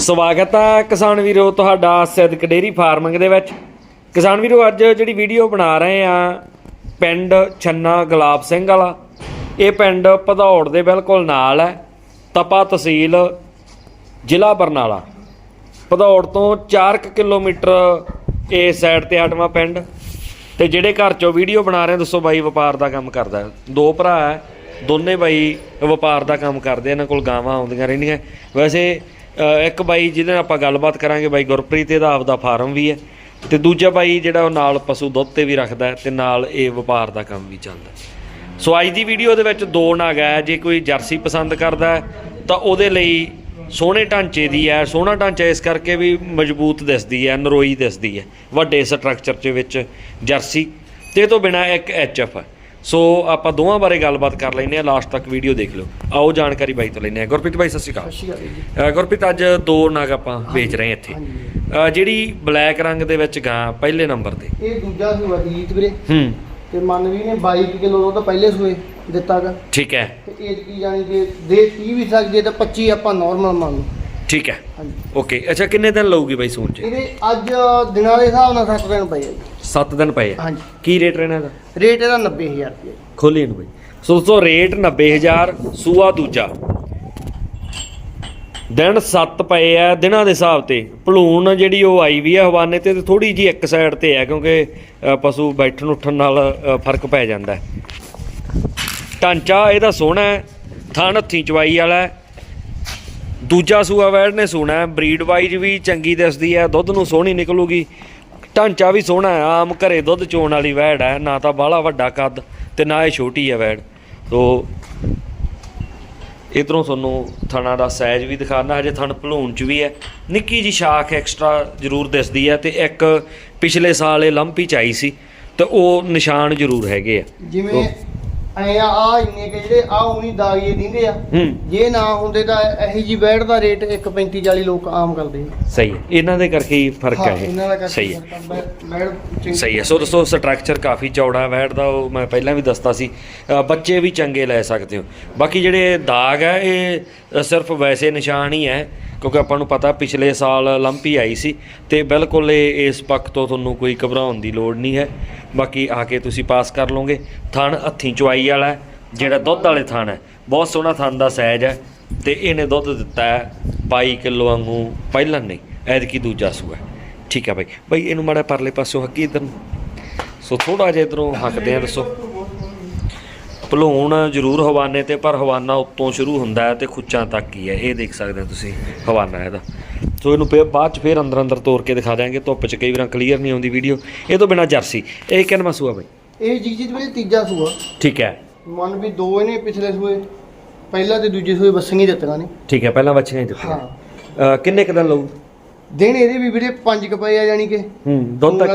ਸਵਾਗਤ ਹੈ ਕਿਸਾਨ ਵੀਰੋ ਤੁਹਾਡਾ ਸਿੱਧਕ ਡੇਰੀ ਫਾਰਮਿੰਗ ਦੇ ਵਿੱਚ। ਕਿਸਾਨ ਵੀਰੋ, ਅੱਜ ਜਿਹੜੀ ਵੀਡੀਓ ਬਣਾ ਰਹੇ ਆ, ਪਿੰਡ ਛੰਨਾ ਗੁਲਾਬ ਸਿੰਘ ਵਾਲਾ। ਇਹ ਪਿੰਡ ਭਦੌੜ ਦੇ ਬਿਲਕੁਲ ਨਾਲ ਹੈ, ਤਪਾ ਤਹਿਸੀਲ ਜ਼ਿਲ੍ਹਾ ਬਰਨਾਲਾ। ਭਦੌੜ ਤੋਂ 4 ਕਿਲੋਮੀਟਰ ਇਹ ਸਾਈਡ ਤੇ ਆਟਵਾ ਪਿੰਡ। ਤੇ ਜਿਹੜੇ ਘਰ ਚੋਂ ਵੀਡੀਓ ਬਣਾ ਰਹੇ ਦੱਸੋ ਬਾਈ ਵਪਾਰ ਦਾ ਕੰਮ ਕਰਦਾ ਦੋ ਭਰਾ ਹੈ, ਦੋਨੇ ਬਾਈ ਵਪਾਰ ਦਾ ਕੰਮ ਕਰਦੇ ਇਹਨਾਂ ਕੋਲ ਗਾਵਾਂ ਆਉਂਦੀਆਂ ਰਹਿੰਦੀਆਂ। ਵੈਸੇ ਇੱਕ ਬਾਈ ਜਿਹਦੇ ਨਾਲ ਆਪਾਂ ਗੱਲਬਾਤ ਕਰਾਂਗੇ, ਬਾਈ ਗੁਰਪ੍ਰੀਤ, ਇਹਦਾ ਆਪਦਾ ਫਾਰਮ ਵੀ ਹੈ ਤੇ ਦੂਜਾ ਬਾਈ ਜਿਹੜਾ ਉਹ ਨਾਲ ਪਸ਼ੂ ਦੁੱਧ ਤੇ ਵੀ ਰੱਖਦਾ ਹੈ ਤੇ ਨਾਲ ਇਹ ਵਪਾਰ ਦਾ ਕੰਮ ਵੀ ਚੱਲਦਾ ਸੋ ਅੱਜ ਦੀ ਵੀਡੀਓ ਦੇ ਵਿੱਚ ਦੋ ਨਾਗ ਹੈ, ਜੇ ਕੋਈ ਜਰਸੀ ਪਸੰਦ ਕਰਦਾ ਤਾਂ ਉਹਦੇ ਲਈ ਸੋਹਣੇ ਢਾਂਚੇ ਦੀ ਹੈ, ਸੋਹਣਾ ਢਾਂਚਾ ਇਸ ਕਰਕੇ ਵੀ ਮਜ਼ਬੂਤ ਦਿਸਦੀ ਹੈ ਨਰੋਈ ਦਿਸਦੀ ਹੈ, ਵੱਡੇ ਸਟਰਕਚਰ ਦੇ ਵਿੱਚ ਜਰਸੀ ਤੇ ਇਹ ਤੋਂ ਬਿਨਾ ਇੱਕ ਐਚਐਫ ਹੈ। ਸੋ ਆਪਾਂ ਦੋਵਾਂ ਬਾਰੇ ਗੱਲਬਾਤ ਕਰ ਲੈਂਦੇ ਆ ਲਾਸਟ ਤੱਕ ਵੀਡੀਓ ਦੇਖ ਲਓ। ਆਓ ਜਾਣਕਾਰੀ ਬਾਈ ਤੋਂ ਲੈਂਦੇ ਆ ਗੁਰਪ੍ਰੀਤ ਬਾਈ ਸਤਿ ਸ਼੍ਰੀ ਅਕਾਲ। ਸਤਿ ਸ਼੍ਰੀ ਅਕਾਲ ਜੀ। ਅ, ਗੁਰਪ੍ਰੀਤ ਅੱਜ ਦੋ ਨਾਗ ਆਪਾਂ ਵੇਚ ਰਹੇ ਇੱਥੇ। ਅ, ਜਿਹੜੀ ਬਲੈਕ ਰੰਗ ਦੇ ਵਿੱਚ ਗਾਂ ਪਹਿਲੇ ਨੰਬਰ ਤੇ। ਇਹ ਦੂਜਾ ਸੂਆ ਜੀਤ ਵੀਰੇ। ਹੂੰ। ਤੇ ਮਨਵੀ ਨੇ 22 ਕਿਲੋ ਦੁੱਧ ਪਹਿਲੇ ਸੂਏ ਦਿੱਤਾਗਾ ਠੀਕ ਹੈ। ਤੇ ਏਜ ਕੀ ਜਾਣੀ ਕਿ ਦੇ 30 ਵੀ ਸਕਦੀ ਤੇ 25 ਆਪਾਂ ਨਾਰਮਲ ਮੰਨ ਲਓ। ਠੀਕ ਹੈ। ਹਾਂਜੀ। ਓਕੇ ਅੱਛਾ ਕਿੰਨੇ ਦਿਨ ਲਊਗੀ ਬਾਈ ਸੂਣ ਚ? ਇਹਦੇ ਅੱਜ ਦਿਨਾਂ ਦੇ ਹਿਸਾਬ ਨਾਲ 7 ਦਿਨ ਪਏ ਆ ਜੀ। 7 ਦਿਨ ਪਏ ਆ। ਹਾਂਜੀ। ਕੀ ਰੇਟ ਰਹਿਣਾ ਇਹਦਾ? ਰੇਟ ਇਹਦਾ 90000 ਰੁਪਏ। ਖੋਲੀ ਇਹਨੂੰ ਬਾਈ। ਸੋ ਦੋਸਤੋ ਰੇਟ 90000 ਸੂਆ ਦੂਜਾ। ਦਿਨ 7 ਪਏ ਆ ਦਿਨਾਂ ਦੇ ਹਿਸਾਬ ਤੇ। ਭਲੂਣ ਜਿਹੜੀ ਉਹ ਆਈ ਵੀ ਆ ਹਵਾਨੇ ਤੇ ਥੋੜੀ ਜੀ ਇੱਕ ਸਾਈਡ ਤੇ ਆ ਕਿਉਂਕਿ ਪਸ਼ੂ ਬੈਠਣ ਉੱਠਣ ਨਾਲ ਫ਼ਰਕ ਪੈ ਜਾਂਦਾ ਹੈ। ਢਾਂਚਾ ਇਹਦਾ ਸੋਹਣਾ ਹੈ ਥਣ ਹੱਥੀਂ ਚਵਾਈ ਵਾਲਾ ਦੂਜਾ ਸੂਆ ਵੈੜ ਨੇ ਸੋਹਣਾ ਬਰੀਡ ਵਾਈਜ਼ ਵੀ ਚੰਗੀ ਦਿਸਦੀ ਹੈ ਦੁੱਧ ਨੂੰ ਸੋਹਣੀ ਨਿਕਲੂਗੀ। ਢਾਂਚਾ ਵੀ ਸੋਹਣਾ ਹੈ ਆਮ ਘਰੇ ਦੁੱਧ ਚੋਣ ਵਾਲੀ ਵੈੜ ਹੈ ਨਾ ਤਾਂ ਬਾਹਲਾ ਵੱਡਾ ਕੱਦ ਤੇ ਨਾ ਇਹ ਛੋਟੀ ਹੈ ਵੈੜ। ਸੋ ਇਧਰੋਂ ਤੁਹਾਨੂੰ ਥਣਾ ਦਾ ਸਾਈਜ਼ ਵੀ ਦਿਖਾਣਾ ਹਜੇ ਥਣ ਭਲੂਣ ਚ ਵੀ ਹੈ। ਨਿੱਕੀ ਜੀ ਸ਼ਾਖ ਐਕਸਟਰਾ ਜ਼ਰੂਰ ਦਿਸਦੀ ਹੈ ਤੇ ਇੱਕ ਪਿਛਲੇ ਸਾਲ ਇਹ ਲੰਪੀ ਚ ਆਈ ਸੀ ਤੇ ਉਹ ਨਿਸ਼ਾਨ ਜ਼ਰੂਰ ਹੈਗੇ ਆ। ਜਿਵੇਂ ਐ ਆ ਇੰਨੇ ਕਿ ਜਿਹੜੇ ਆ ਉਨੀ ਦਾਗੀਏ ਦਿੰਦੇ ਆ। ਹੂੰ। ਜੇ ਨਾ ਹੁੰਦੇ ਤਾਂ ਇਹੀ ਜੀ ਬੈਡ ਦਾ ਰੇਟ 1.35 40 ਲੋਕ ਆਮ ਕਰਦੇ ਆ। ਸਹੀ ਹੈ। ਇਹਨਾਂ ਦੇ ਕਰਕੇ ਹੀ ਫ਼ਰਕ ਹਾਂ, ਹੈ ਇਹਨਾਂ ਦਾ ਇਹ ਕਰਕੇ ਸਹੀ ਹੈ। ਬੈਡ ਚੰਗੀ ਸਹੀ ਹੈ। ਸੋ ਦੋਸਤੋ ਸਟਰਕਚਰ ਕਾਫੀ ਚੌੜਾ ਹੈ ਵੈਟ ਦਾ ਉਹ ਮੈਂ ਪਹਿਲਾਂ ਵੀ ਦੱਸਤਾ ਸੀ। ਅ, ਬੱਚੇ ਵੀ ਚੰਗੇ ਲੈ ਸਕਦੇ ਹੋ। ਬਾਕੀ ਜਿਹੜੇ ਦਾਗ ਹੈ ਇਹ ਅ, ਸਿਰਫ ਵੈਸੇ ਨਿਸ਼ਾਨ ਹੀ ਹੈ ਕਿਉਂਕਿ ਆਪਾਂ ਨੂੰ ਪਤਾ ਪਿਛਲੇ ਸਾਲ ਲੰਪੀ ਆਈ ਸੀ ਤੇ ਬਿਲਕੁਲ ਇਹ ਇਸ ਪੱਖ ਤੋਂ ਤੁਹਾਨੂੰ ਕੋਈ ਘਬਰਾਉਣ ਦੀ ਲੋੜ ਨਹੀਂ ਹੈ। ਬਾਕੀ ਆ ਕੇ ਤੁਸੀਂ ਪਾਸ ਕਰ ਲਓਗੇ। ਥਣ ਹੱਥੀਂ ਚੁਆਈ ਵਾਲਾ ਜਿਹੜਾ ਦੁੱਧ ਵਾਲੇ ਥਣ ਹੈ। ਬਹੁਤ ਸੋਹਣਾ ਥਣ ਦਾ ਸਾਈਜ਼ ਹੈ ਤੇ ਇਹਨੇ ਦੁੱਧ ਦਿੱਤਾ ਹੈ 22 ਕਿਲੋ ਵਾਂਗੂ, ਪਹਿਲਾਂ ਨਹੀਂ, ਐਤਕੀ ਦੂਜਾ ਸੂਆ ਹੈ। ਠੀਕ ਹੈ ਬਾਈ। ਬਾਈ, ਇਹਨੂੰ ਮਾੜਾ ਪਰਲੇ ਪਾਸੋਂ ਹੱਕੀ ਇਧਰ ਨੂੰ। ਸੋ ਥੋੜਾ ਜਿਹਾ ਇਧਰੋਂ ਹੱਕਦੇ ਆ ਦੱਸੋ। ਭਲੂਣ ਜ਼ਰੂਰ ਹਵਾਨੇ ਤੇ ਪਰ ਹਵਾਨਾ ਉੱਤੋਂ ਸ਼ੁਰੂ ਹੁੰਦਾ ਹੈ ਤੇ ਖੁੱਚਾਂ ਤੱਕ ਹੀ ਹੈ। ਇਹ ਦੇਖ ਸਕਦੇ ਹੋ ਤੁਸੀਂ ਹਵਾਨਾ ਇਹਦਾ। ਸੋ ਇਹਨੂੰ ਫਿਰ ਬਾਅਦ ਚ ਫਿਰ ਅੰਦਰ ਅੰਦਰ ਤੋੜ ਕੇ ਦਿਖਾ ਦਿਆਂਗੇ। ਧੁੱਪ ਚ ਕਈ ਵਾਰ ਕਲੀਅਰ ਨਹੀਂ ਆਉਂਦੀ ਵੀਡੀਓ ਇਹ ਤੋਂ ਬਿਨਾ ਜਰਸੀ ਇਹ ਕਿੰਨਾ ਸੂਆ ਬਾਈ? ਇਹ ਜੀਜੀਤ ਵੀਰੇ ਤੀਜਾ ਸੂਆ। ਠੀਕ ਹੈ। ਮਨ ਵੀ ਦੋ ਇਹਨੇ ਪਿਛਲੇ ਸੂਏ ਪਹਿਲਾ ਤੇ ਦੂਜੇ ਸੂਏ ਬੱਸੀਆਂ ਦਿੱਤੀਆਂ ਨੇ। ਠੀਕ ਹੈ ਪਹਿਲਾਂ ਬੱਚੀਆਂ ਹੀ ਦਿੱਤੀਆਂ ਕਿੰਨੇ ਕੁ ਦਿਨ ਲਊ? ਦਿਨ ਇਹਦੇ ਵੀ ਵੀਰੇ 5 ਕ ਪਏ ਆ ਜਾਨੀ ਕਿ। ਹੂੰ ਦੁੱਧ ਦਾ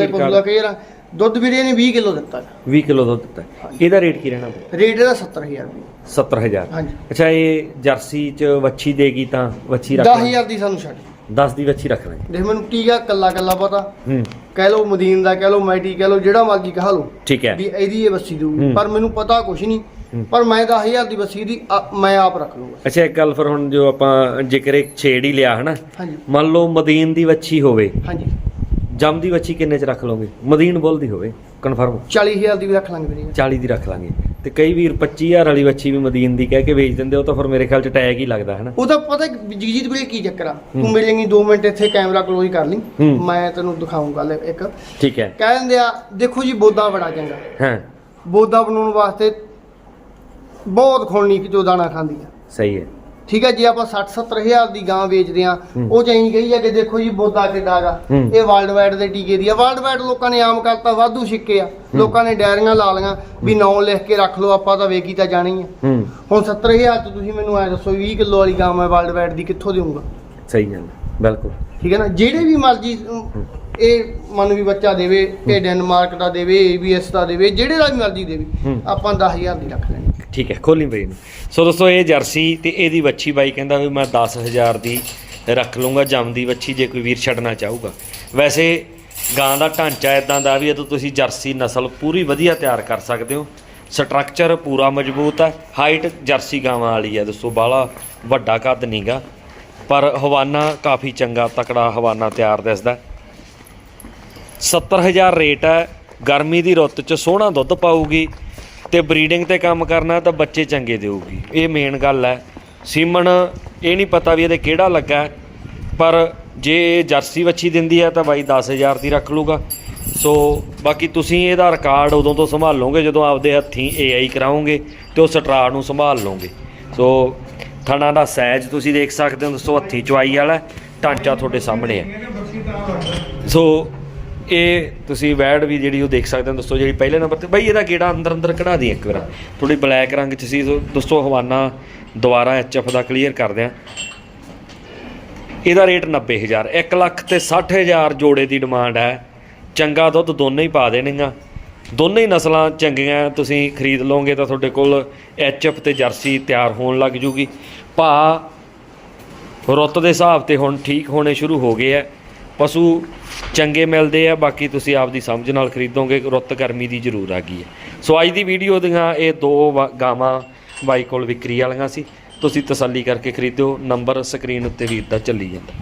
ਕੀ ਵਾਰ ਦੁੱਧ ਵੀਰੇ ਨੇ 20 ਕਿਲੋ ਦਿੱਤਾ 20 ਕਿਲੋ ਦੁੱਧ ਦਿੱਤਾ। ਇਹਦਾ ਰੇਟ ਕੀ ਰਹਿਣਾ ਰੇਟ ਇਹਦਾ 70000 ਰੁਪਏ। 70000 ਹਾਂਜੀ। ਅੱਛਾ ਇਹ ਜਰਸੀ ਚ ਵੱਛੀ ਦੇਗੀ ਤਾਂ ਵੱਛੀ ਰੱਖ ਲਾਂਗੇ 10000 ਦੀ ਸਾਨੂੰ ਛੱਡ। 10 ਦੀ ਵੱਛੀ ਰੱਖ ਲਾਂਗੇ ਦੇਖ ਮੈਨੂੰ ਟੀਕਾ ਕੱਲਾ ਕੱਲਾ ਪਤਾ। ਹੂੰ। ਕਹਿ ਲਓ ਮਦੀਨ ਦਾ ਕਹਿ ਲਓ ਮੈਟੀ ਕਹਿ ਲਓ ਜਿਹੜਾ ਮਰਜ਼ੀ ਕਹਾ ਲਓ। ਠੀਕ ਹੈ। ਵੀ ਇਹਦੀ ਇਹ ਬੱਸੀ ਦੂ ਹੂੰ। ਪਰ ਮੈਨੂੰ ਪਤਾ ਕੁਛ ਨਹੀਂ। ਪਰ ਮੈਂ 10000 ਦੀ ਬੱਸੀ ਦੀ ਮੈਂ ਆਪ ਰੱਖ ਲੂੰਗਾ ਅੱਛਾ ਇੱਕ ਗੱਲ ਫਿਰ ਹੁਣ ਜੋ ਆਪਾਂ ਜ਼ਿਕਰ ਇੱਕ ਛੇੜ ਹੀ ਲਿਆ ਹਨਾ? ਮੰਨ ਲਓ ਮਦੀਨ ਦੀ ਵੱਛੀ ਹੋਵੇ। ਹਾਂਜੀ। ਜਮ ਦੀ ਵੱਛੀ ਕਿੰਨੇ ਚ ਰੱਖ ਲਓਗੇ? ਮਦੀਨ ਬੁੱਲ ਦੀ ਹੋਵੇ ਕਨਫਰਮ 40000 ਦੀ ਵੀ ਰੱਖ ਲਾਂਗੇ ਵੀਰੇ। 40 ਦੀ ਰੱਖ ਲਾਂਗੇ। ਤੇ ਕਈ ਵੀਰ 25000 ਵਾਲੀ ਵੱਛੀ ਵੀ ਮਦੀਨ ਦੀ ਕਹਿ ਕੇ ਵੇਚ ਦਿੰਦੇ ਉਹ ਤਾਂ ਫਿਰ ਮੇਰੇ ਖਿਆਲ ਚ ਟੈਗ ਹੀ ਲੱਗਦਾ ਹਨਾ? ਉਹ ਤਾਂ ਪਤਾ ਜਗਜੀਤ ਵੀਰੇ ਕੀ ਚੱਕਰ ਆ? ਤੂੰ ਮੇਰੇ ਲਈ 2 ਮਿੰਟ ਇੱਥੇ ਕੈਮਰਾ ਕਲੋਜ਼ ਕਰ ਲਈ। ਹੂੰ। ਮੈਂ ਤੈਨੂੰ ਦਿਖਾਉਂਗਾ ਲੈ ਇੱਕ। ਠੀਕ ਹੈ। ਕਹਿ ਦਿੰਦੇ ਆ ਦੇਖੋ ਜੀ ਬੋਦਾ ਬੜਾ ਚੰਗਾ। ਹਾਂ। ਬੋਦਾ ਬਣਾਉਣ ਵਾਸਤੇ ਬਹੁਤ ਖੋਲਣੀ ਕਿ ਜੋ ਦਾਣਾ ਖਾਂਦੀ ਆ। ਸਹੀ ਹੈ। ਠੀਕ ਹੈ ਜੇ ਆਪਾਂ 60 70 ਹਜ਼ਾਰ ਦੀ ਗਾਂ ਵੇਚਦੇ ਆ ਹੂੰ। ਉਹ ਚਾਹੀਦੀ ਕਹੀ ਆ ਕਿ ਦੇਖੋ ਜੀ ਬੋਦਾ ਕਿੱਡਾ ਗਾ ਹੂੰ। ਇਹ ਵਰਲਡ ਵਾਈਡ ਦੇ ਟੀਕੇ ਦੀ ਆ। ਵਰਲਡ ਵਾਈਡ ਲੋਕਾਂ ਨੇ ਆਮ ਕਰਤਾ ਵਾਧੂ ਸਿੱਕੇ ਆ। ਲੋਕਾਂ ਨੇ ਡਾਇਰੀਆਂ ਲਾ ਲੀਆਂ ਵੀ ਨਾਂ ਲਿਖ ਕੇ ਰੱਖ ਲਓ ਆਪਾਂ ਤਾਂ ਵੇਖੀ ਤਾਂ ਜਾਣੀ ਆ। ਹੂੰ। ਹੁਣ 70 ਹਜ਼ਾਰ ਚ ਤੁਸੀਂ ਮੈਨੂੰ ਐ ਦੱਸੋ 20 ਕਿਲੋ ਵਾਲੀ ਗਾਂ ਮੈਂ ਵਰਲਡ ਵਾਈਡ ਦੀ ਕਿੱਥੋਂ ਦੇਵਾਂਗਾ ਸਹੀ ਗੱਲ ਹੈ, ਬਿਲਕੁਲ। ਠੀਕ ਹੈ ਨਾ? ਜਿਹੜੇ ਵੀ ਮਰਜ਼ੀ ਇਹ ਮਨ ਵੀ ਬੱਚਾ ਦੇਵੇ ਇਹ ਡੈਨਮਾਰਕ ਦਾ ਦੇਵੇ ਏਬੀਐਸ ਦਾ ਦੇਵੇ ਜਿਹੜੇ ਦਾ ਵੀ ਮਰਜ਼ੀ ਦੇਵੇ ਹੂੰ। ਆਪਾਂ 10000 ਦੀ ਰੱਖ ਲੈਣੀ ਠੀਕ ਹੈ ਖੋਲੀ ਬਈ ਨੂੰ ਸੋ ਦੋਸਤੋ, ਇਹ ਜਰਸੀ ਤੇ ਇਹਦੀ ਵੱਛੀ ਬਾਈ ਕਹਿੰਦਾ ਵੀ ਮੈਂ 10000 ਦੀ ਰੱਖ ਲੂੰਗਾ ਜੰਮਦੀ ਵੱਛੀ, ਜੇ ਕੋਈ ਵੀਰ ਛੱਡਣਾ ਚਾਹੂਗਾ। ਵੈਸੇ ਗਾਂ ਦਾ ਢਾਂਚਾ ਇਦਾਂ ਦਾ ਵੀ ਜਦੋਂ ਤੁਸੀਂ ਜਰਸੀ ਨਸਲ ਪੂਰੀ ਵਧੀਆ ਤਿਆਰ ਕਰ ਸਕਦੇ ਹੋ। ਸਟਰਕਚਰ ਪੂਰਾ ਮਜ਼ਬੂਤ ਹੈ, ਹਾਈਟ ਜਰਸੀ ਗਾਵਾਂ ਵਾਲੀ ਹੈ ਦੱਸੋ ਬਾਲਾ ਵੱਡਾ ਕੱਦ ਨਹੀਂਗਾ ਪਰ ਹਵਾਨਾ ਕਾਫੀ ਚੰਗਾ, ਤਕੜਾ ਹਵਾਨਾ ਤਿਆਰ ਦਿਸਦਾ। 70000 ਰੇਟ ਹੈ, ਗਰਮੀ ਦੀ ਰੁੱਤ 'ਚ ਸੋਹਣਾ ਦੁੱਧ ਪਾਊਗੀ। ਤੇ ਬਰੀਡਿੰਗ ਤੇ ਕੰਮ ਕਰਨਾ ਤਾਂ ਬੱਚੇ ਚੰਗੇ ਦੇਊਗੀ। ਇਹ ਮੇਨ ਗੱਲ ਹੈ। ਸੀਮਨ ਇਹ ਨਹੀਂ ਪਤਾ ਵੀ ਇਹਦੇ ਕਿਹੜਾ ਲੱਗਾ ਪਰ ਜੇ ਇਹ ਜਰਸੀ ਵੱਛੀ ਦਿੰਦੀ ਹੈ ਤਾਂ ਬਾਈ 10000 ਦੀ ਰੱਖ ਲੂਗਾ ਸੋ ਬਾਕੀ ਤੁਸੀਂ ਇਹਦਾ ਰਿਕਾਰਡ ਉਦੋਂ ਤੋਂ ਸੰਭਾਲੋਗੇ ਜਦੋਂ ਆਪਦੇ ਹੱਥੀਂ AI ਕਰਾਓਗੇ ਤੇ ਉਹ ਸਟਰਾ ਨੂੰ ਸੰਭਾਲ ਲਓਗੇ। ਸੋ ਥਣਾ ਦਾ ਸਾਈਜ਼ ਤੁਸੀਂ ਦੇਖ ਸਕਦੇ ਹੋ ਦੋਸਤੋ ਹੱਥੀ ਚਵਾਈ ਵਾਲਾ ਢਾਂਚਾ ਤੁਹਾਡੇ ਸਾਹਮਣੇ ਹੈ। ਸੋ ਇਹ ਤੁਸੀਂ ਵੈਡ ਵੀ ਜਿਹੜੀ ਉਹ ਦੇਖ ਸਕਦੇ ਹੋ ਦੋਸਤੋ ਜਿਹੜੀ ਪਹਿਲੇ ਨੰਬਰ ਤੇ, ਬਈ ਇਹਦਾ ਗੇੜਾ ਅੰਦਰ ਅੰਦਰ ਕਢਾ ਦੀ ਇੱਕ ਵਾਰ। ਥੋੜੀ ਬਲੈਕ ਰੰਗ ਚ ਸੀ, ਸੋ ਦੋਸਤੋ ਹਵਾਨਾ ਦੁਬਾਰਾ ਐਚਐਫ ਦਾ ਕਲੀਅਰ ਕਰਦੇ ਆ ਇਹਦਾ ਰੇਟ 90000 1 ਲੱਖ ਤੇ 60000 ਜੋੜੇ ਦੀ ਡਿਮਾਂਡ ਹੈ। ਚੰਗਾ ਦੁੱਧ ਦੋਨੇ ਹੀ ਪਾ ਦੇਣਗੀਆਂ ਦੋਨੇ ਹੀ ਨਸਲਾਂ ਚੰਗੀਆਂ, ਤੁਸੀਂ ਖਰੀਦ ਲਓਗੇ ਤਾਂ ਤੁਹਾਡੇ ਕੋਲ ਐਚਐਫ ਤੇ ਜਰਸੀ ਤਿਆਰ ਹੋਣ ਲੱਗ ਜੂਗੀ। ਭਾ, ਰੁੱਤ ਦੇ ਹਿਸਾਬ ਤੇ ਹੁਣ ਠੀਕ ਹੋਣੇ ਸ਼ੁਰੂ ਹੋ ਗਏ ਆ ਪਸ਼ੂ ਚੰਗੇ ਮਿਲਦੇ ਆ, ਬਾਕੀ ਤੁਸੀਂ ਆਪਦੀ ਸਮਝ ਨਾਲ ਖਰੀਦੋਗੇ, ਰੁੱਤ ਗਰਮੀ ਦੀ ਜ਼ਰੂਰ ਆ ਗਈ ਹੈ। ਸੋ ਅੱਜ ਦੀ ਵੀਡੀਓ ਦੀਆਂ ਇਹ ਦੋ ਵਾ- ਗਾਵਾਂ ਬਾਈ ਕੋਲ ਵਿਕਰੀ ਵਾਲੀਆਂ ਸੀ। ਤੁਸੀਂ ਤਸੱਲੀ ਕਰਕੇ ਖਰੀਦਿਓ, ਨੰਬਰ ਸਕਰੀਨ ਉੱਤੇ ਵੀਰ ਦਾ ਚੱਲੀ ਜਾਂਦਾ।